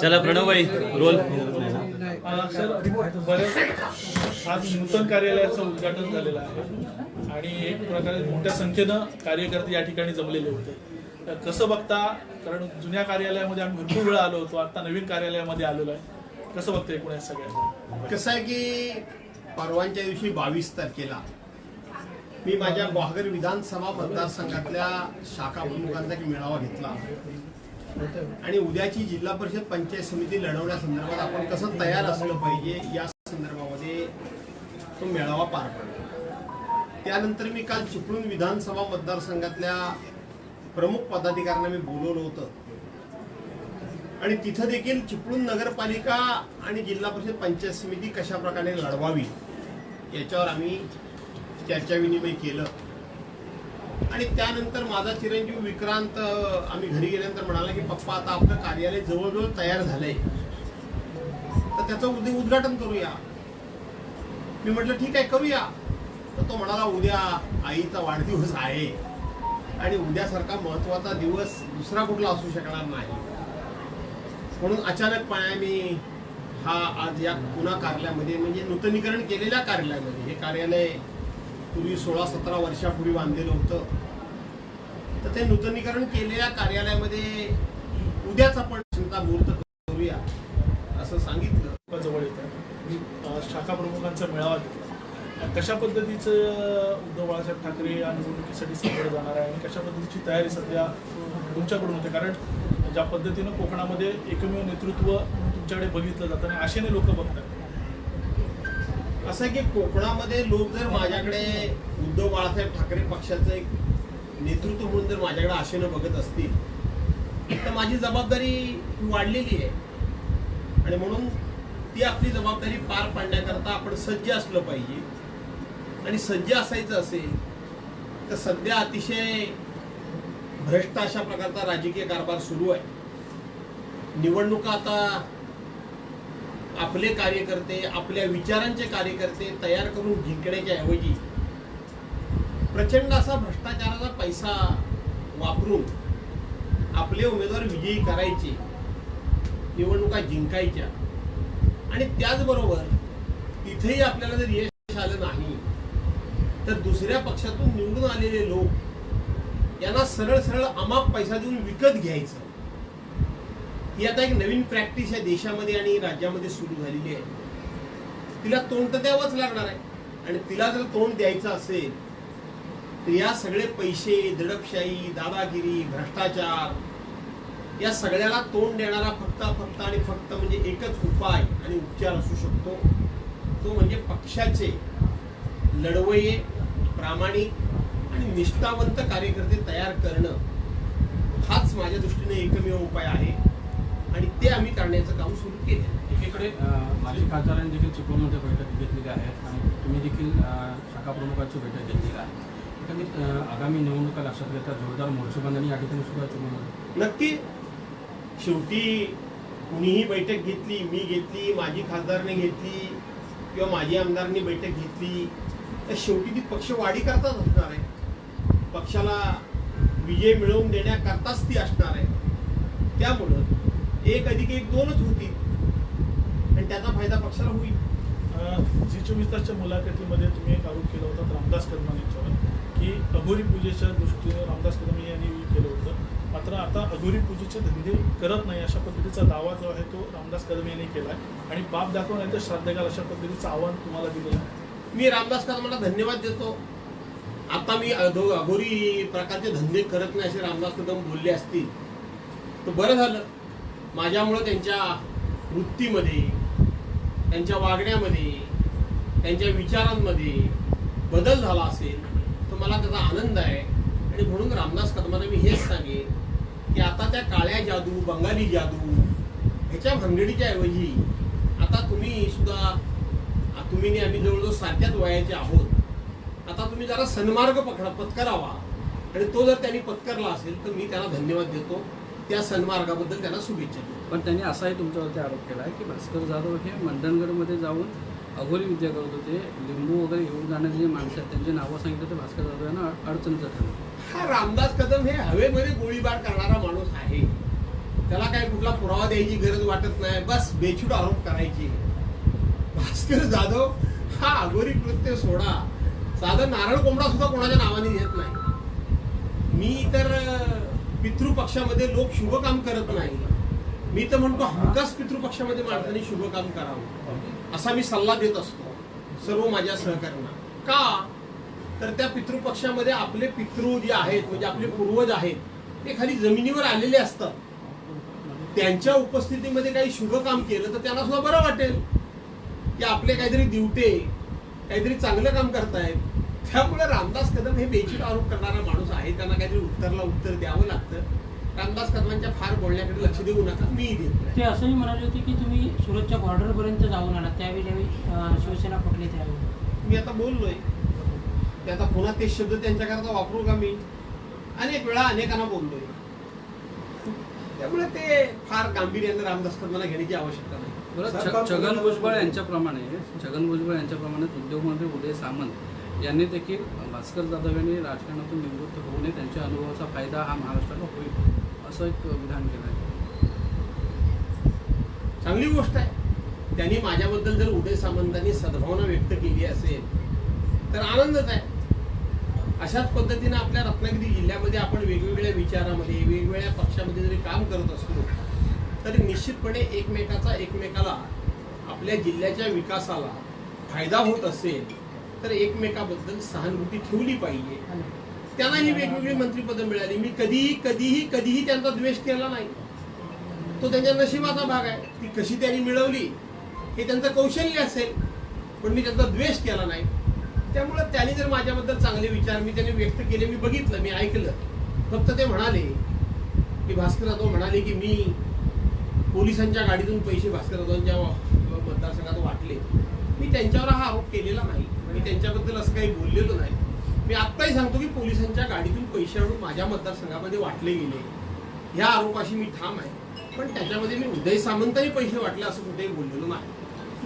चला प्रणवभाई रोल बरेच आज नूतन कार्यालयाचं उद्घाटन झालेलं आहे. आणि एक प्रकारे मोठ्या संख्येनं कार्यकर्ते या ठिकाणी जमलेले होते. कसं बघता कारण जुन्या कार्यालयामध्ये आम्ही भरपूर वेळा आलो होतो आता नवीन कार्यालयामध्ये आलेलो आहे. कसं बघता एकूण या सगळ्या कसं आहे की परवांच्या दिवशी बावीस तारखेला मी माझ्या ग्वाहागर विधानसभा मतदारसंघातल्या शाखा प्रमुखांचा एक मेळावा घेतला. आणि उद्याची जिल्हा परिषद पंचायत समिती लढवण्यासंदर्भात आपण कसं तयार असलं पाहिजे या संदर्भामध्ये तो मेळावा पार पडला. त्यानंतर मी काल चिपळूण विधानसभा मतदारसंघातल्या प्रमुख पदाधिकाऱ्यांना मी बोलवलं होतं. आणि तिथं देखील चिपळूण नगरपालिका आणि जिल्हा परिषद पंचायत समिती कशा प्रकारे लढवावी याच्यावर आम्ही चर्चा विनिमय केलं. आणि त्यानंतर माझा चिरंजीव विक्रांत आम्ही घरी गेल्यानंतर म्हणाला की पप्पा आता आपलं कार्यालय जवळजवळ तयार झालंय. तर त्याचं उद्या उद्घाटन करूया. मी म्हटलं ठीक आहे करूया. तर तो म्हणाला उद्या आईचा वाढदिवस आहे आणि उद्यासारखा महत्त्वाचा दिवस दुसरा कुठला असू शकणार नाही. म्हणून अचानकपणे मी हा आज या पुन्हा कार्यालयामध्ये म्हणजे नूतनीकरण केलेल्या कार्यालयामध्ये हे कार्यालय पूर्वी सोळा सतरा वर्षापूर्वी बांधलेलं होतं. तर ते नूतनीकरण केलेल्या कार्यालयामध्ये उद्याच आपण चिंता मुहूर्त करूया असं सांगितलं. जवळ येत आहे शाखा प्रमुखांचा मेळावा घेतला. कशा पद्धतीचं उद्धव बाळासाहेब ठाकरे या निवडणुकीसाठी समोर जाणार आहे आणि कशा पद्धतीची तयारी सध्या तुमच्याकडून होते? कारण ज्या पद्धतीनं कोकणामध्ये एकमेव नेतृत्व तुमच्याकडे बघितलं जातं आणि आशेने लोक बघतात. असं आहे की कोकणामध्ये लोक जर माझ्याकडे उद्धव बाळासाहेब ठाकरे पक्षाचं एक नेतृत्व म्हणून जर माझ्याकडे आशेनं बघत असतील तर माझी जबाबदारी वाढलेली आहे. आणि म्हणून ती आपली जबाबदारी पार पाडण्याकरता आपण सज्ज असलं पाहिजे. आणि सज्ज असायचं असेल तर सध्या अतिशय भ्रष्ट अशा प्रकारचा राजकीय कारभार सुरू आहे. निवडणुका आता आपले कार्यकर्ते आपल्या विचारांचे कार्यकर्ते तयार करून जिंकण्याच्या ऐवजी प्रचंड असा भ्रष्टाचाराचा पैसा वापरून आपले उमेदवार विजयी करायचे निवडणुका जिंकायच्या. आणि त्याचबरोबर तिथेही आपल्याला जर यश आलं नाही तर दुसऱ्या पक्षातून निवडून आलेले लोक यांना सरळ सरळ अमाप पैसा देऊन विकत घ्यायचं. ही आता एक नवीन प्रॅक्टिस या देशामध्ये आणि राज्यामध्ये सुरू झालेली आहे. तिला तोंड तर द्यावंच लागणार आहे. आणि तिला जर तोंड द्यायचं असेल तर या सगळे पैसे दडपशाही दादागिरी भ्रष्टाचार या सगळ्याला तोंड देणारा फक्त फक्त आणि फक्त म्हणजे एकच उपाय आणि उपचार असू शकतो. तो म्हणजे पक्षाचे लढवये प्रामाणिक आणि निष्ठावंत कार्यकर्ते तयार करणं. हाच माझ्या दृष्टीने एकमेव उपाय आहे. आणि ते आम्ही करण्याचं काम सुरू केलं. एकीकडे माजी खासदारांनी देखील चिपळूणमध्ये बैठक घेतलेली आहे आणि तुम्ही देखील शाखा प्रमुखांची बैठक घेतलेली आहे. आगामी निवडणुका लक्षात घेता जोरदार मोर्चेबंधनी या ठिकाणी सुद्धा चिपळूणमध्ये. नक्की. शेवटी कुणीही बैठक घेतली मी घेतली माझी खासदारने घेतली किंवा माझी आमदारांनी बैठक घेतली तर शेवटी ती पक्ष वाढी करताच असणार आहे. पक्षाला विजय मिळवून देण्याकरताच ती असणार आहे. त्यामुळं एक अधिक एक दोनच होतील. आणि त्याचा फायदा पक्षाला होईल. जी चोवीस तासच्या मुलाखतीमध्ये तुम्ही एक आरोप केला होता रामदास कदम यांच्यावर की अघोरी पूजेच्या दृष्टीने रामदास कदम यांनी केलं होतं. मात्र आता अघोरी पूजेचे धंदे करत नाही अशा पद्धतीचा दावा जो आहे तो रामदास कदम यांनी केला आहे आणि बाप दाखवण्याचं श्राद्धकाल अशा पद्धतीचं आव्हान तुम्हाला दिलेलं आहे. मी रामदास कदमांना धन्यवाद देतो. आता मी अधो अघोरी प्रकारचे धंदे करत नाही असे रामदास कदम बोलले असतील. तर बरं झालं. माझ्यामुळं त्यांच्या वृत्तीमध्ये त्यांच्या वागण्यामध्ये त्यांच्या विचारांमध्ये बदल झाला असेल तर मला त्याचा आनंद आहे. आणि म्हणून रामदास कदमांना मी हेच सांगेन की आता त्या काळ्या जादू बंगाली जादू ह्याच्या भानगडीच्या ऐवजी आता तुम्ही सुद्धा तुम्ही आम्ही जवळजवळ सारख्याच वयाचे आहोत. आता तुम्ही जरा सन्मार्ग पकडा पत्करावा. आणि तो जर त्यांनी पत्करला असेल तर मी त्यांना धन्यवाद देतो. त्या सन्मार्गाबद्दल त्यांना शुभेच्छा पण त्यांनी असाही तुमच्यावरती आरोप केला आहे की भास्कर जाधव हे मंडणगडमध्ये जाऊन अघोरी विद्या करत होते. लिंबू वगैरे घेऊन जाणारे जे माणसं आहेत त्यांची नावं सांगितलं तर भास्कर जाधव यांना अडचणीचं ठरलं हा रामदास कदम हे हवेमध्ये गोळीबार करणारा माणूस आहे. त्याला काय कुठला पुरावा द्यायची गरज वाटत नाही. बस बेछूट आरोप करायची. भास्कर जाधव हा अगोरी कृत्य सोडा. साधं नारळ कोंबडा सुद्धा कोणाच्या नावाने देत नाही. मी तर पितृपक्षामध्ये लोक शुभ काम करत नाही. मी तर म्हणतो हमखास पितृपक्षामध्ये माणसाने शुभ काम करावं. असा मी सल्ला देत असतो सर्व माझ्या सहकाऱ्यांना. का? तर त्या पितृपक्षामध्ये आपले पितृ जे आहेत म्हणजे आपले पूर्वज आहेत ते खाली जमिनीवर आलेले असतात. त्यांच्या उपस्थितीमध्ये काही शुभ काम केलं तर त्यांना सुद्धा बरं वाटेल. की आपले काहीतरी दिवटे काहीतरी चांगलं काम करतायत. त्यामुळे रामदास कदम हे बेचिट आरोप करणारा माणूस आहे. त्यांना काहीतरी उत्तरला उत्तर द्यावं लागतं. रामदास कदमांच्या फार बोलण्याकडे लक्ष देऊ नका. मी देत ते असंही म्हणाले होते की तुम्ही सुरतच्या बॉर्डरपर्यंत जाऊन आलात त्यावेळी ज्यावेळी शिवसेना फुटली त्यावेळी. मी आता बोललोय. ते आता पुन्हा तेच शब्द त्यांच्याकरता वापरू का मी? अनेक वेळा अनेकांना बोललोय. त्यामुळे ते फार गांभीर्याने रामदास कदमाला घेण्याची आवश्यकता नाही. छगन भुजबळ यांच्याप्रमाणे छगन भुजबळ यांच्याप्रमाणे उद्योगमंत्री उदय सामंत यांनी देखील भास्कर जाधव यांनी राजकारणातून निवृत्त होऊ नये त्यांच्या अनुभवाचा फायदा हा महाराष्ट्राला होईल असं एक विधान केलं आहे. चांगली गोष्ट आहे. त्यांनी माझ्याबद्दल जर उदय सामंतांनी सद्भावना व्यक्त केली असेल तर आनंदच आहे. अशाच पद्धतीनं आपल्या रत्नागिरी जिल्ह्यामध्ये आपण वेगवेगळ्या विचारामध्ये वेगवेगळ्या पक्षामध्ये जरी काम करत असलो तरी निश्चितपणे एकमेकाचा एकमेकाला आपल्या जिल्ह्याच्या विकासाला फायदा होत असेल तर एकमेकाबद्दल सहानुभूती ठेवली पाहिजे. त्यांनाही वेगवेगळी मंत्रिपदं मिळाली. मी कधीही कधीही कधीही त्यांचा द्वेष केला नाही. तो त्यांच्या नशिबाचा भाग आहे. ती कशी त्यांनी मिळवली हे त्यांचं कौशल्य असेल पण मी त्यांचा द्वेष केला नाही. त्यामुळे त्यांनी जर माझ्याबद्दल चांगले विचार मी त्यांनी व्यक्त केले मी बघितलं मी ऐकलं. फक्त ते म्हणाले की भास्कर जाधव म्हणाले की मी पोलिसांच्या गाडीतून पैसे भास्कर जाधवांच्या मतदारसंघात वाटले. मी त्यांच्यावर हा आरोप केलेला नाही. मी त्यांच्याबद्दल असं काही बोललेलो नाही. मी आत्ताही सांगतो की पोलिसांच्या गाडीतून पैसे आणून माझ्या मतदारसंघामध्ये वाटले गेले. ह्या आरोपाशी मी ठाम आहे. पण त्याच्यामध्ये मी उदय सामंतांनी पैसे वाटले असं कुठेही बोललेलो नाही.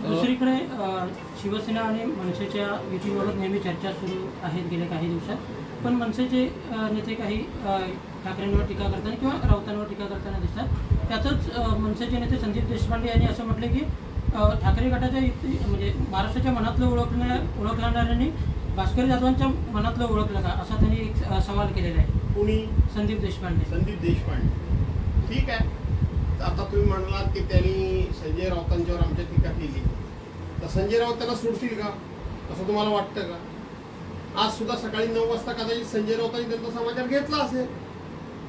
दुसरीकडे शिवसेना आणि मनसेच्या युतीबाबत नेहमी चर्चा सुरू आहेत गेल्या काही दिवसात. पण मनसेचे नेते काही ठाकरेंवर टीका करताना किंवा राऊतांवर टीका करताना दिसतात. त्यातच मनसेचे नेते संदीप देशपांडे यांनी असं म्हटलं की ठाकरे गटाच्या म्हणजे महाराष्ट्राच्या मनातलं ओळखण्या ओळखणाऱ्यांनी भास्कर जाधवांच्या मनातलं ओळखलं का? असा त्यांनी एक सवाल केलेला आहे. कुणी? संदीप देशपांडे. संदीप देशपांडे. ठीक आहे. आता तुम्ही म्हणालात की त्यांनी संजय राऊतांच्यावर आमच्या टीका केली. तर संजय राऊत त्यांना सोडतील का? असं तुम्हाला वाटतं का? आज सुद्धा सकाळी नऊ वाजता कदाचित संजय राऊतांनी त्यांचा समाचार घेतला असेल.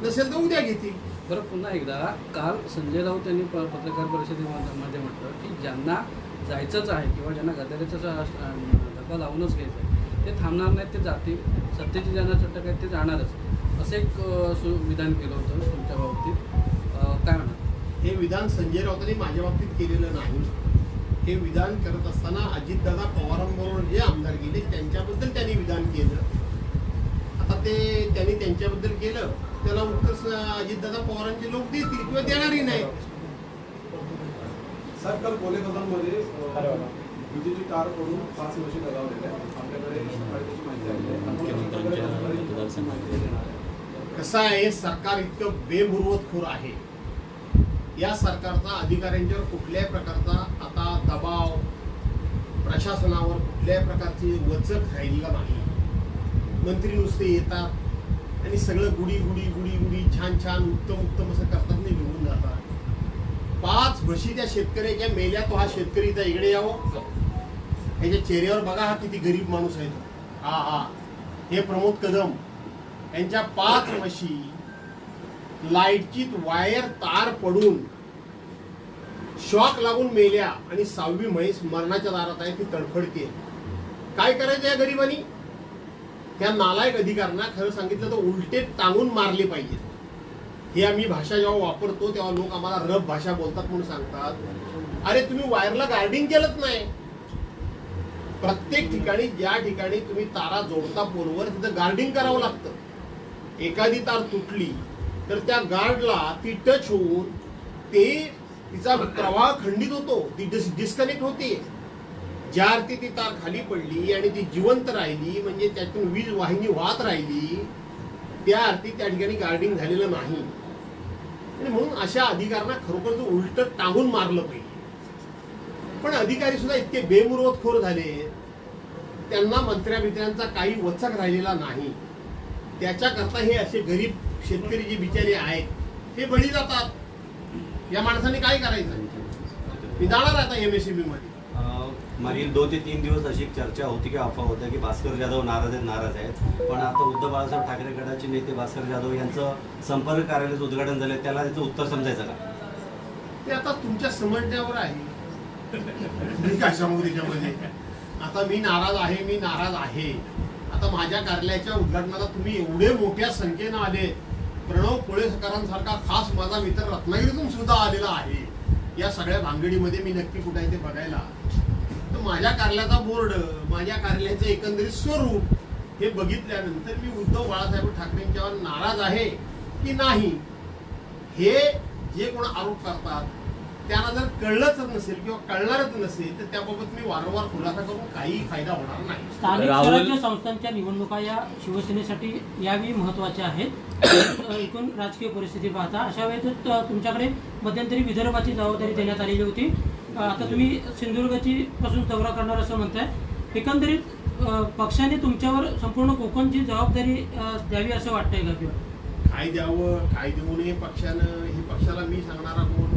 नसेल तर उद्या घेतील. बरं पुन्हा एकदा काल संजय राऊत यांनी प- पत्रकार परिषदेमध्ये म्हटलं की ज्यांना जायचंच आहे किंवा ज्यांना गदारीचा धक्का लावूनच घ्यायचं आहे ते थांबणार नाहीत ते जातील सत्तेची ज्यांना चटक आहेत ते जाणारच. असं एक सु विधान केलं होतं तुमच्या बाबतीत. काय म्हणा हे विधान संजय राऊतांनी माझ्या बाबतीत केलेलं नाही. हे विधान करत असताना अजितदादा पवारांबरोबर जे आमदार गेले त्यांच्याबद्दल त्यांनी विधान केलं. आता ते त्यांनी त्यांच्याबद्दल केलं. त्याला उत्तर स- अजितदादा पवारांचे लोक देतील किंवा देणारही नाही. साहेब काल कोले कदममध्ये विजेची तार पडून पाच वर्षी आपल्याकडे माहिती आहे. कसं आहे सरकार इतकं बेमुरवतखोर आहे. या सरकारचा अधिकाऱ्यांच्यावर कुठल्याही प्रकारचा आता दबाव प्रशासनावर कुठल्याही प्रकारची वचक राहिलेला नाही. मंत्री नुसते येतात आणि सगळं गुढी गुढी गुढी गुढी छान छान उत्तम उत्तम असं करतात नाही निघून जातात. पाच म्हशी त्या शेतकऱ्याच्या मेल्या तो हा शेतकरी इथं इकडे यावं. ह्याच्या चेहऱ्यावर बघा हा किती गरीब माणूस आहे तो. हा हा. हे प्रमोद कदम. यांच्या पाच म्हशी लाईटची वायर तार पडून शॉक लागून मेल्या आणि सहावी म्हैस मरणाच्या दारात आहे ती तडफडते काय करायचं या गरिबांनी? त्या नालायक अधिकाऱ्यांना खरं सांगितलं तर उलटे टांगून मारले पाहिजेत. हे आम्ही भाषा जेव्हा वापरतो तेव्हा लोक आम्हाला रब भाषा बोलतात म्हणून सांगतात. अरे तुम्ही वायरला गार्डिंग केलंच नाही. प्रत्येक ठिकाणी ज्या ठिकाणी तुम्ही तारा जोडता पोलवर तिथं गार्डिंग करावं लागतं. एखादी तार तुटली तर त्या गार्डला ती टच होऊन ते तिचा प्रवाह खंडित होतो ती डिस डिस्कनेक्ट होते ज्या अर्थी ती तार खाली पडली आणि ती जिवंत राहिली म्हणजे त्यातून वीज वाहिनी वाहत राहिली त्या अर्थी त्या ठिकाणी गार्डिंग झालेलं नाही. आणि म्हणून अशा अधिकाऱ्यांना खरोखर उलट टांगून मारलं पाहिजे पण अधिकारी सुद्धा इतके बेमुरवतखोर झाले. त्यांना मंत्र्या मित्रांचा काही वचक राहिलेला नाही. त्याच्याकरता हे असे गरीब शेतकरी जे बिचारे आहेत हे बळी जातात. या माणसाने काय करायचं? मी जाणार आता एमएससीबी मध्ये. मागील दोन ते तीन दिवस अशी चर्चा होती की अफवा होत्या की भास्कर जाधव नाराज आहेत नाराज आहेत. पण आता उद्धव बाळासाहेब ठाकरे गटाचे नेते भास्कर जाधव यांचं संपर्क कार्यालयाचं उद्घाटन झालं त्याला त्याचं उत्तर समजायचं का? ते आता तुमच्या समजण्यावर आहे. मी काय सांगू त्याच्यामध्ये? आता मी नाराज आहे मी नाराज आहे. आता माझ्या कार्यालयाच्या उद्घाटनाला तुम्ही एवढे मोठ्या संख्येनं आले. प्रणव कोळेसकरांसारखा खास माझा मित्र रत्नागिरीतून सुद्धा आलेला आहे. या सगळ्या भांगडीमध्ये मी नक्की कुठे आहे ते बघायला. माझ्या कार्यालयाचा बोर्ड माझ्या कार्यालयाचं एकंदरीत स्वरूप हे बघितल्यानंतर मी उद्धव बाळासाहेब ठाकरेंच्यावर नाराज आहे की नाही? हे जे कोण आरोप करतात त्यांना जर कळलंच नसेल किंवा कळणारच नसेल तर त्याबाबत मी वारंवार खुलासा करून काही फायदा होणार नाही. स्थानिक स्वराज्य संस्थांच्या निवडणुका या शिवसेनेसाठी यावेळी महत्त्वाच्या आहेत. एकूण राजकीय परिस्थिती पाहता अशा वेळेत तुमच्याकडे मध्यंतरी विदर्भाची जबाबदारी देण्यात आलेली होती. आता तुम्ही सिंधुदुर्गची पासून दौरा करणार असं म्हणताय. एकंदरीत पक्षाने तुमच्यावर संपूर्ण कोकणची जबाबदारी द्यावी असं वाटतंय का किंवा? काय द्यावं काय देऊ नये पक्षानं हे पक्षाला मी सांगणारा कोण?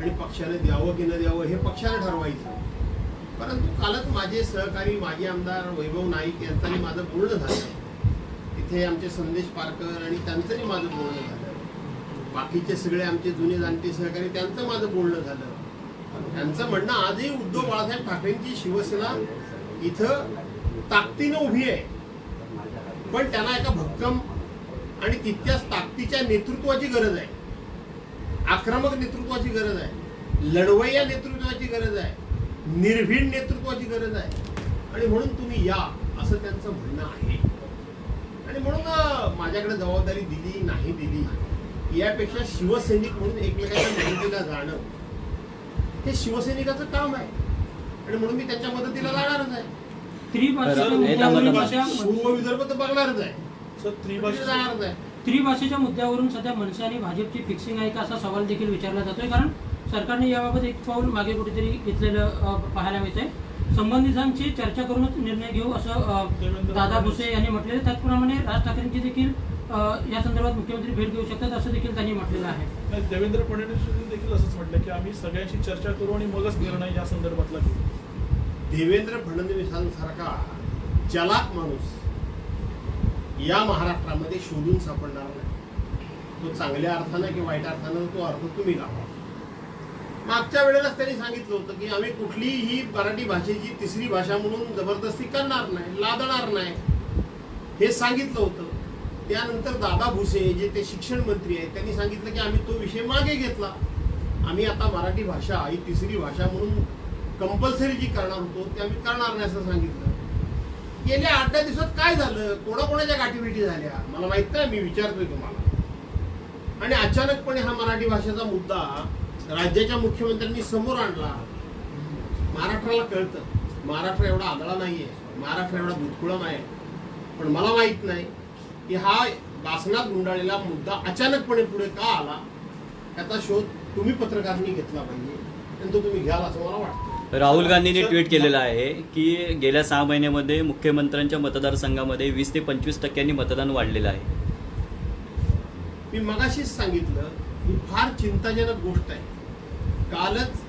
आणि पक्षाने द्यावं की न द्यावं हे पक्षाने ठरवायचं. परंतु कालच माझे सहकारी माजी आमदार वैभव नाईक यांचाही माझं बोलणं झालं. तिथे आमचे संदेश पारकर आणि त्यांचंही माझं बोलणं झालं. बाकीचे सगळे आमचे जुने जाणते सहकारी त्यांचं माझं बोलणं झालं. त्यांचं म्हणणं आजही उद्धव बाळासाहेब ठाकरेंची शिवसेना इथं ताकदीनं उभी आहे. पण त्यांना एका भक्कम आणि तितक्याच ताकदीच्या नेतृत्वाची गरज आहे. आक्रमक नेतृत्वाची गरज आहे. लढवय्या नेतृत्वाची गरज आहे. निर्भीड नेतृत्वाची गरज आहे. आणि म्हणून तुम्ही या असं त्यांचं म्हणणं आहे. आणि म्हणून माझ्याकडे जबाबदारी दिली नाही दिली यापेक्षा शिवसैनिक म्हणून एकमेकांच्या मदतीला जाणं हे शिवसैनिकाचं काम आहे. आणि म्हणून मी त्यांच्या मदतीला जाणारच आहे. हे पूर्व विदर्भ तर बघणारच आहे. जाणारच आहे. त्रिभाषेच्या मुद्द्यावरून सध्या मनसे आणि भाजपची फिक्सिंग आहे का असा सवाल देखील विचारला जातोय. कारण सरकारने याबाबत एक पाऊल मागे कुठेतरी घेतलेलं पाहायला मिळतंय. संबंधितांची चर्चा करूनच निर्णय घेऊ असं दादा. भुसे यांनी म्हटलेलं आहे. त्याचप्रमाणे राज ठाकरेंची देखील या संदर्भात मुख्यमंत्री भेट घेऊ शकतात असं देखील त्यांनी म्हटलेलं आहे. नाही, देवेंद्र फडणवीस यांनी देखील असंच म्हटलं की आम्ही सगळ्यांशी चर्चा करू आणि मगच निर्णय या संदर्भातला घेऊ. देवेंद्र फडणवीसांसारखा चलाक माणूस या महाराष्ट्रामध्ये शोधून सापडणार नाही. तो चांगल्या अर्थानं किंवा वाईट अर्थानं तो अर्थ तुम्ही लावा मागच्या वेळेलाच त्यांनी सांगितलं होतं की आम्ही कुठलीही मराठी भाषेची तिसरी भाषा म्हणून जबरदस्ती करणार नाही लादणार नाही. हे सांगितलं होतं. त्यानंतर दादा भुसे जे ते शिक्षण मंत्री आहेत त्यांनी सांगितलं की आम्ही तो विषय मागे घेतला. आम्ही आता मराठी भाषा ही तिसरी भाषा म्हणून कंपल्सरी जी करणार होतो ते आम्ही करणार नाही असं सांगितलं. गेल्या आठ दहा दिवसात काय झालं? कोणाकोणाच्या गाठीभेटी झाल्या? मला माहीत नाही मी विचारतोय तुम्हाला. आणि अचानकपणे हा मराठी भाषेचा मुद्दा राज्याच्या मुख्यमंत्र्यांनी समोर आणला. महाराष्ट्राला कळतं. महाराष्ट्र एवढा आंधळा नाहीये. महाराष्ट्र एवढा भूतकुळा नाही पण मला माहीत नाही की हा वासनात गुंडाळलेला मुद्दा अचानकपणे पुढे का आला त्याचा शोध तुम्ही पत्रकारांनी घेतला पाहिजे आणि तो तुम्ही घ्याल असं मला वाटतं. राहुल गांधींनी ट्विट केलेलं आहे की गेल्या सहा महिन्यामध्ये मुख्यमंत्र्यांच्या मतदारसंघामध्ये वीस ते पंचवीस टक्क्यांनी मतदान वाढलेलं आहे. मी मगाशीच सांगितलं ही फार चिंताजनक गोष्ट आहे. कालच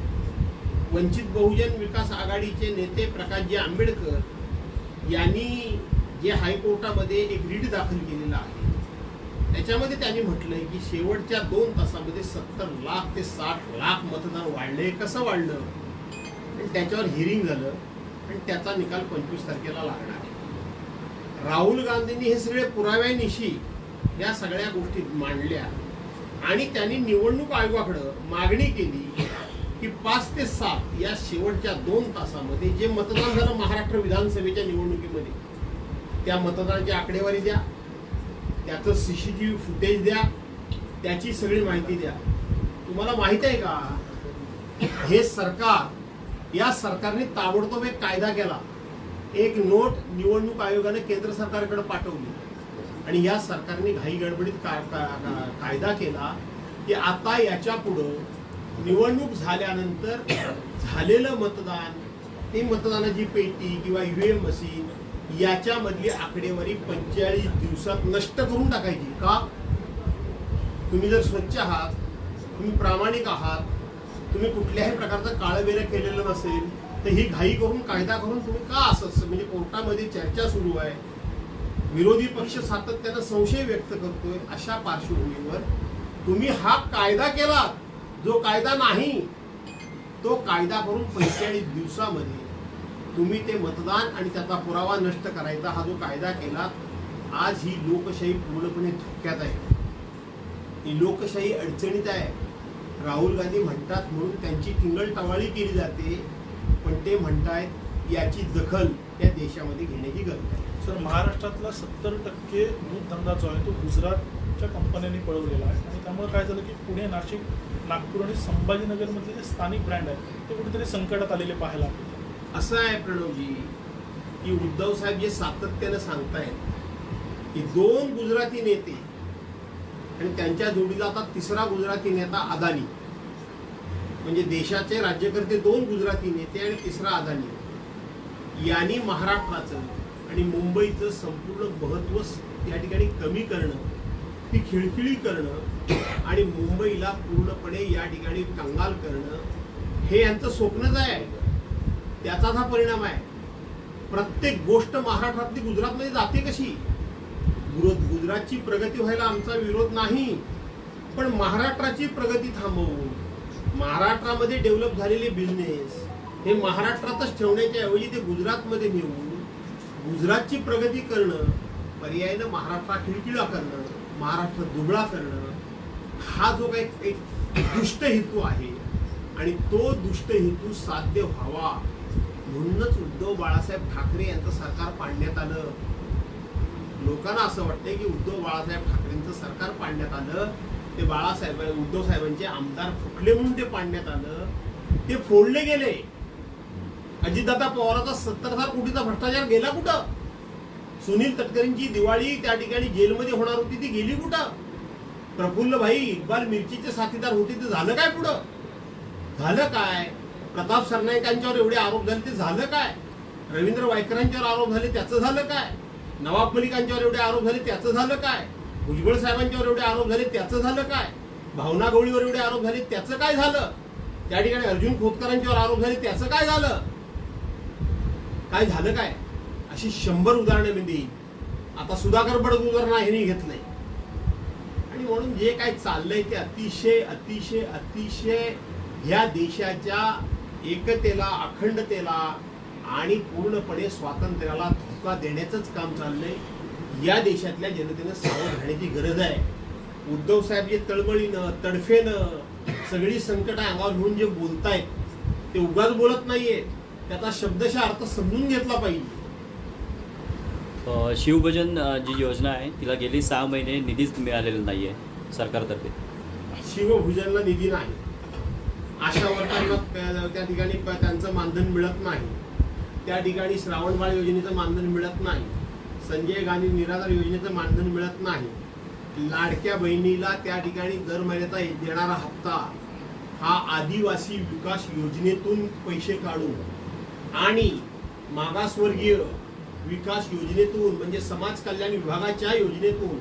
वंचित बहुजन विकास आघाडीचे नेते प्रकाशजी आंबेडकर यांनी जे हायकोर्टामध्ये एक रीट दाखल केलेला आहे. त्याच्यामध्ये त्यांनी म्हटलंय की शेवटच्या दोन तासामध्ये सत्तर लाख ते साठ लाख मतदान वाढले कसं वाढलं? आणि त्याच्यावर हिअरिंग झालं आणि त्याचा निकाल पंचवीस तारखेला लागणार आहे. राहुल गांधींनी हे सगळे पुराव्यानिशी या सगळ्या गोष्टी मांडल्या आणि त्यांनी निवडणूक आयोगाकडं मागणी केली की पाच ते सात या शेवटच्या दोन तासामध्ये जे मतदान झालं महाराष्ट्र विधानसभेच्या निवडणुकीमध्ये त्या मतदानाची आकडेवारी द्या त्याचं सीसीटीव्ही फुटेज द्या त्याची सगळी माहिती द्या. तुम्हाला माहीत आहे का? हे सरकार या सरकारने ताबडतोब एक कायदा केला. एक नोट निवडणूक आयोगाने केंद्र सरकारकडे पाठवली. आणि या सरकारने घाई गडबडीत का, का, का- कायदा केला की आता याच्या पुढं निवडणूक झाल्यानंतर झालेलं मतदान ते मतदानाची पेटी किंवा ईव्हीएम मशीन याच्यामधली आकडेवारी पंचेचाळीस दिवसात नष्ट करून टाकायची. का? तुम्ही जर स्वच्छ आहात तुम्ही प्रामाणिक आहात तुम्ही कुठल्याही प्रकारचं काळवेर केलेलं नसेल तर ही घाई करून कायदा करून तुम्ही का असं असं म्हणजे कोर्टामध्ये चर्चा सुरू आहे? विरोधी पक्ष सातत्यानं संशय व्यक्त करतोय अशा पार्श्वभूमीवर. तुम्ही हा कायदा केला जो कायदा नाही तो कायदा करून पंचेचाळीस दिवसामध्ये तुम्ही ते मतदान आणि त्याचा पुरावा नष्ट करायचा हा जो कायदा केला आज ही लोकशाही पूर्णपणे धोक्यात आहे. ही लोकशाही अडचणीत आहे. राहुल गांधी म्हणतात म्हणून त्यांची टिंगलटवाळी केली जाते पण ते म्हणतायत याची दखल या देशामध्ये घेण्याची गरज आहे. सर महाराष्ट्रातला सत्तर टक्के दूधधंदा जो आहे तो गुजरातच्या कंपन्यांनी पळवलेला आहे. आणि त्यामुळे काय झालं की पुणे नाशिक नागपूर आणि संभाजीनगरमधले जे स्थानिक ब्रँड आहेत ते कुठेतरी संकटात आलेले पाहायला मिळतात. असं आहे प्रणवजी की उद्धव साहेब जे सातत्यानं सांगतायत की दोन गुजराती नेते आणि त्यांच्या जोडीला आता तिसरा गुजराती नेता अदानी. म्हणजे देशाचे राज्यकर्ते दोन गुजराती नेते आणि तिसरा अदानी. यांनी महाराष्ट्राचं आणि मुंबईचं संपूर्ण महत्त्व या ठिकाणी कमी करणं ती खिळखिळी करणं आणि मुंबईला पूर्णपणे या ठिकाणी कंगाल करणं हे यांचं स्वप्नच आहे. त्याचाच हा परिणाम आहे. प्रत्येक गोष्ट महाराष्ट्रातली गुजरातमध्ये जाते कशी? गुरु- गुजरातची प्रगती व्हायला आमचा विरोध नाही. पण महाराष्ट्राची प्रगती थांबवून महाराष्ट्रामध्ये डेव्हलप झालेले बिझनेस हे महाराष्ट्रातच ठेवण्याच्या ऐवजी ते गुजरातमध्ये नेऊन गुजरातची प्रगती करणं पर्यायनं महाराष्ट्रा खिळखिळा करणं महाराष्ट्र दुबळा करणं हा जो काही एक दुष्ट हेतू आहे आणि तो दुष्ट हेतू साध्य व्हावा. म्हणूनच उद्धव बाळासाहेब ठाकरे यांचं सरकार पाडण्यात आलं. लोकांना असं वाटतंय की उद्धव बाळासाहेब ठाकरेंचं सरकार पाडण्यात आलं. ते बाळासाहेब उद्धव साहेबांचे आमदार फुटले म्हणून ते पाडण्यात आलं. ते फोडले गेले. अजितदादा पवाराचा सत्तर हजार कोटीचा भ्रष्टाचार गेला कुठं? सुनील तटकरेंची दिवाळी त्या ठिकाणी जेलमध्ये होणार होती ती गेली कुठं? प्रफुल्ल भाई इक्बाल मिरचीचे साथीदार होते ते झालं काय पुढं? झालं काय? प्रताप सरनाईकांच्यावर एवढे आरोप झाले ते झालं काय? रवींद्र वायकरांच्यावर आरोप झाले त्याचं झालं काय? नवाब मलिकांच्यावर एवढे आरोप झाले त्याचं झालं काय? भुजबळ साहेबांच्यावर एवढे आरोप झाले त्याचं झालं काय? भावना गवळीवर एवढे आरोप झाले त्याचं काय झालं? त्या ठिकाणी अर्जुन खोतकरांच्यावर आरोप झाले त्याचं काय झालं? काय झालं काय? अशी शंभर उदाहरणं मी देईन. आता सुधाकर बडद उदाहरण आहे घेतलंय आणि म्हणून जे काय चाललंय ते अतिशय अतिशय अतिशय ह्या देशाच्या एकतेला अखंडतेला आणि पूर्णपणे स्वातंत्र्याला धोका देण्याचंच काम चाललंय. या देशातल्या जनतेनं सावध राहण्याची गरज आहे. उद्धव साहेब जे तळमळीनं तडफेनं सगळी संकट अंगावर घेऊन जे बोलतायत ते उगाच बोलत नाहीये. त्याचा शब्दशः अर्थ समजून घेतला पाहिजे. शिवभोजन जी योजना आहे तिला गेली सहा महिने निधीच मिळालेला नाही आहे सरकारतर्फे. शिवभूजनला निधी नाही. आशा वर्करांना त्या ठिकाणी प- त्यांचं मानधन मिळत नाही. त्या ठिकाणी श्रावणबाळ योजनेचं मानधन मिळत नाही. संजय गांधी निराधार योजनेचं मानधन मिळत नाही. लाडक्या बहिणीला त्या ठिकाणी दर महिन्याचा देणारा हप्ता. हा आदिवासी विकास योजनेतून पैसे काढून आणि मागासवर्गीय विकास योजनेतून म्हणजे समाज कल्याण विभागाच्या योजनेतून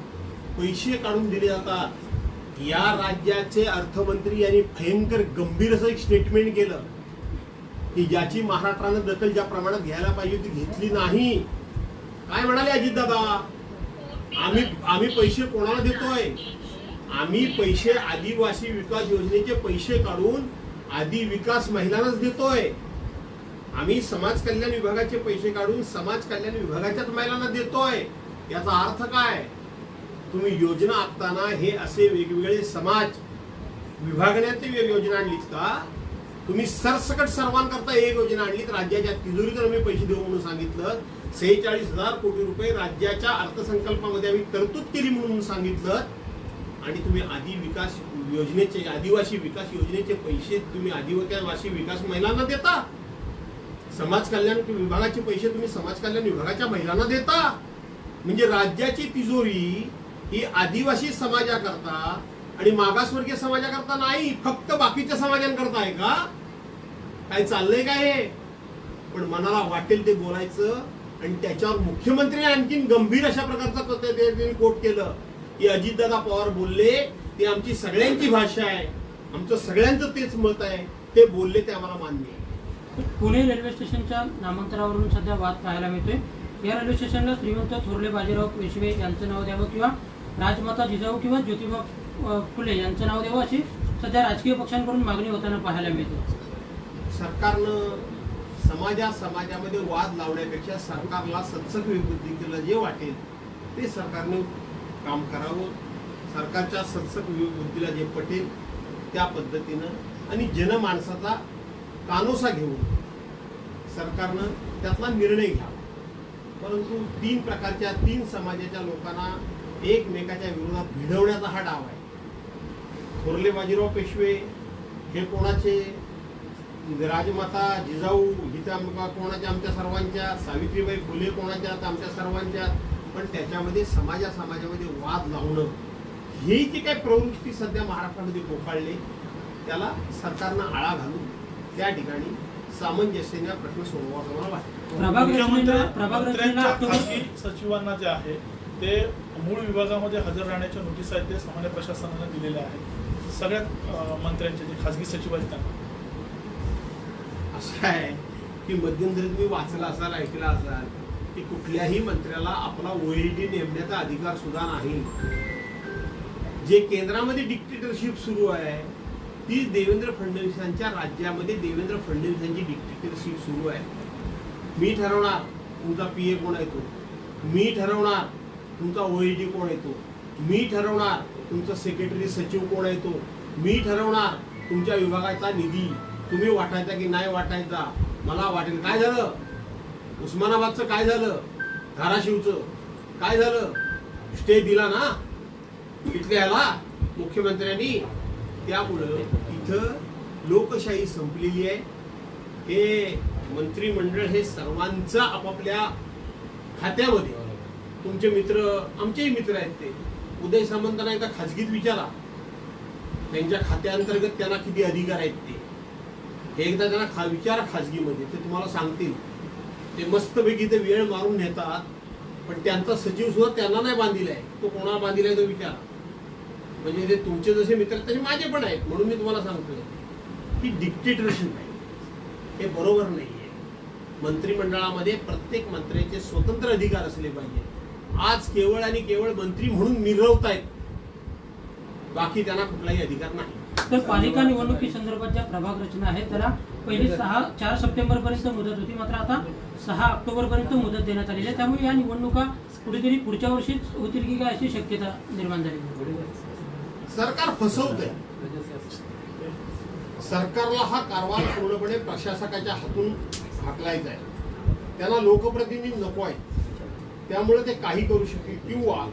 पैसे काढून दिले जातात. या राज्याचे अर्थमंत्री यांनी भयंकर गंभीर असं एक स्टेटमेंट केलं की ज्याची महाराष्ट्रानं दखल ज्या प्रमाणात घ्यायला पाहिजे ती घेतली नाही. काय म्हणाले अजितदादा? आम्ही आम्ही पैसे कोणाला देतोय? आम्ही पैसे आदिवासी विकास योजनेचे पैसे काढून आदी विकास महिलांनाच देतोय. आम्ही समाज कल्याण विभागाचे पैसे काढून समाज कल्याण विभागाच्याच महिलांना देतोय. याचा अर्थ काय? तुम्ही योजना आखताना हे असे वेगवेगळे समाज विभागण्याची वे- योजना आणलीत का तुम्ही सरसकट सर्वांकरता एक योजना आणली तर राज्याच्या तिजोरीतून आम्ही पैसे देऊ म्हणून सांगितलं. सेहेचाळीस हजार कोटी रुपये राज्याच्या अर्थसंकल्पामध्ये आम्ही तरतूद केली म्हणून सांगितलं. आणि तुम्ही आदी विकास योजनेचे आदिवासी विकास योजनेचे पैसे तुम्ही आदिवासी विकास महिलांना देता. समाज कल्याण विभागाचे पैसे तुम्ही समाज कल्याण विभागाच्या महिलांना देता. म्हणजे राज्याची तिजोरी ही आदिवासी समाजाकरता आणि मागासवर्गीय समाजाकरता नाही फक्त बाकीच्या समाजांकरता आहे का? काय चाललंय काय हे? पण मनाला वाटेल ते बोलायचं आणि त्याच्यावर मुख्यमंत्री आणखीन गंभीर अशा प्रकारचं कोट केलं. की अजितदादा पवार बोलले ती आमची सगळ्यांची भाषा आहे. आमचं सगळ्यांचं तेच मत आहे. ते बोलले ते आम्हाला मान्य आहे. पुणे रेल्वे स्टेशनच्या नामांतरावरून सध्या वाद पाहायला मिळतोय. या रेल्वे स्टेशनला श्रीमंत थोरले बाजीराव पेशवे यांचं नाव द्यावं किंवा राजमाता जिजाऊ किंवा ज्योतिबा फुले यांचं नाव द्यावं अशी सध्या राजकीय पक्षांकडून मागणी होताना पाहायला मिळते. सरकारनं समाजा समाजामध्ये वाद लावण्यापेक्षा सरकारला सत्सक विबुद्धीला जे वाटेल ते सरकारने काम करावं. सरकारच्या सत्सक विबुद्धीला जे पटेल त्या पद्धतीनं आणि जनमानसाचा कानोसा घेऊन सरकारनं त्यातला निर्णय घ्यावा. परंतु तीन प्रकारच्या तीन समाजाच्या लोकांना एकमेकाच्या विरोधात भिडवण्याचा हा डाव आहे. थोरले बाजीराव पेशवे हे कोणाचे? राजमाता जिजाऊ हिच्या कोणाच्या? आमच्या सर्वांच्या. सावित्रीबाई फुले कोणाच्या? तर आमच्या सर्वांच्या. पण त्याच्यामध्ये समाजा समाजामध्ये वाद लावणं ही जी काही प्रवृत्ती सध्या महाराष्ट्रामध्ये कोकाळली त्याला सरकारनं आळा घालून त्या ठिकाणी सामंजस्याने प्रश्न सोडवावा मला वाटतं. प्रभाग सचिवांना जे आहे ते मूळ विभागामध्ये हजर राहण्याच्या नोटीस आहेत ते सामान्य प्रशासनाला दिलेल्या आहेत. सगळ्या मंत्र्यांचे जे खासगी सचिव आहेत त्यांना. असं आहे की मध्यंतरी तुम्ही वाचला असाल ऐकला असाल की कुठल्याही मंत्र्याला आपला ओएडी नेमण्याचा अधिकार सुद्धा नाही. जे केंद्रामध्ये डिक्टेटरशिप सुरू आहे ती देवेंद्र फडणवीसांच्या राज्यामध्ये देवेंद्र फडणवीसांची डिक्टेटरशिप सुरू आहे. मी ठरवणार तुमचा पी ए कोण आहे तो? मी ठरवणार तुमचा ओएडी कोण येतो मी ठरवणार तुमचा सेक्रेटरी सचिव कोण येतो मी ठरवणार तुमच्या विभागाचा निधी. तुम्ही वाटायचा की नाही वाटायचा? मला वाटेल. काय झालं? उस्मानाबादचं काय झालं? धाराशिवचं. काय झालं? स्टे दिला ना? इथल्या याला मुख्यमंत्र्यांनी. त्यामुळं इथं लोकशाही संपलेली आहे. हे मंत्रिमंडळ हे सर्वांचं आपापल्या खात्यामध्ये. तुमचे मित्र आमचेही मित्र आहेत ते. उदय सामंतांना एकदा खाजगीत विचारा. त्यांच्या खात्याअंतर्गत त्यांना किती अधिकार आहेत ते. हे एकदा त्यांना खा विचारा खाजगीमध्ये. ते तुम्हाला सांगतील. ते मस्तपैकी ते वेळ मारून नेतात. पण त्यांचा सचिव सुद्धा त्यांना नाही बांधिला आहे तो कोणाला बांधिला आहे तो विचारा. म्हणजे ते तुमचे जसे मित्र आहेत, तसे माझे पण आहेत. म्हणून मी तुम्हाला सांगतोय की डिक्टेटरशिप आहे. हे बरोबर नाही आहे मंत्रिमंडळामध्ये प्रत्येक मंत्र्याचे स्वतंत्र अधिकार असले पाहिजे आज केवळ आणि केवळ मंत्री म्हणून मिरवतायत बाकी त्यांना कुठलाही अधिकार नाही. तर पालिका निवडणुकी संदर्भात ज्या प्रभाग रचना आहेत त्याला पहिली सहा चार सप्टेंबर पर्यंत मुदत होती. मात्र आता सहा ऑक्टोबर पर्यंत मुदत देण्यात आलेली आहे. त्यामुळे या निवडणुका कुठेतरी पुढच्या वर्षीच होतील की काय अशी शक्यता निर्माण झाली? सरकार फसवतंय. सरकारला हा कारभार पूर्णपणे प्रशासकाच्या हातून हाकलायचा आहे. त्यांना लोकप्रतिनिधी नको आहे त्यामुळे ते काही करू शकतील किंवा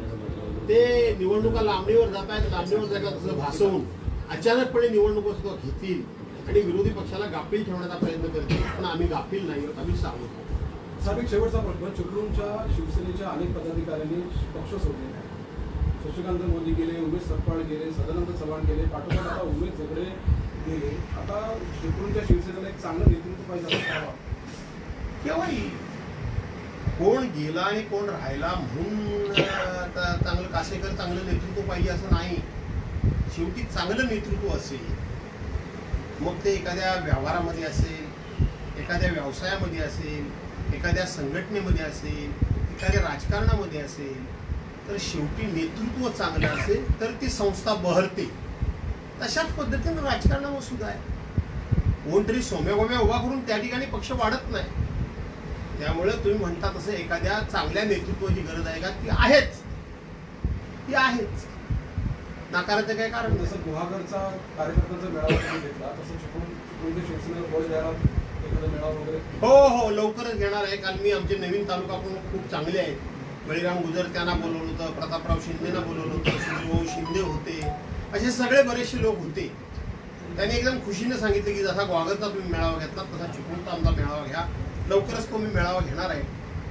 ते निवडणुका लांबणीवर जात आहेत लांबणीवर जातात तसं भासवून अचानकपणे निवडणुका सुद्धा घेतील आणि विरोधी पक्षाला गाफील ठेवण्याचा प्रयत्न करतील. पण आम्ही गाफील नाही आहोत आम्ही सावध आहोत. साहेब एक शेवटचा प्रश्न. चिपळूणच्या शिवसेनेच्या अनेक पदाधिकाऱ्यांनी पक्ष सोडलेले आहे शशिकांत मोदी गेले उमेश सपकाळ गेले सदानंद चव्हाण गेले पाठोपाठ आता उमेश झगडे गेले. आता चिपळूणच्या शिवसेनेला एक चांगलं नेतृत्व पाहिजे. केव्हाही कोण गेला आणि कोण राहिला म्हणून आता चांगलं कासेकर चांगलं नेतृत्व पाहिजे असं नाही. शेवटी चांगलं नेतृत्व असेल मग ते एखाद्या व्यवहारामध्ये असेल एखाद्या व्यवसायामध्ये असेल एखाद्या संघटनेमध्ये असेल एखाद्या राजकारणामध्ये असेल तर शेवटी नेतृत्व चांगलं असेल तर ती संस्था बहरते. तशाच पद्धतीनं राजकारणावर सुद्धा आहे. कोणतरी सोम्या उभा करून त्या ठिकाणी पक्ष वाढत नाही. त्यामुळे तुम्ही म्हणता तसं एखाद्या चांगल्या नेतृत्वाची गरज आहे का? ती आहेच. ती आहेच. नाकाराचं काय कारण जसं गुहागरचा कार्यकर्त्यांचा मेळावा घेतला तसं चिपळूणच्या शिवसेनेला बळ द्यायला एखादा मेळावा वगैरे हो हो लवकरच घेणार आहे. काल मी आमचे नवीन तालुका प्रमुख खूप चांगले आहेत. बळीराम गुजर त्यांना बोलवलं होतं प्रतापराव शिंदेना बोलवलं होतं सुनीलभाऊ शिंदे होते. असे सगळे बरेचसे लोक होते. त्यांनी एकदम खुशीने सांगितलं की जसा ग्वागरचा तुम्ही मेळावा घेतला तसा चिपळूणचा आमचा मेळावा घ्या. लवकरच तो मी मेळावा घेणार आहे.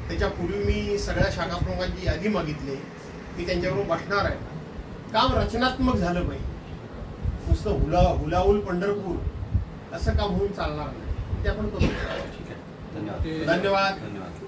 त्याच्यापूर्वी मी सगळ्या शाखा प्रमुखांची यादी मागितली मी त्यांच्याबरोबर बसणार आहे. काम रचनात्मक झालं पाहिजे नुसतं हुला हुलाहुल पंढरपूर. असं काम होऊन चालणार नाही. ते आपण करू. ठीक आहे. धन्यवाद. धन्यवाद. धन्यवाद.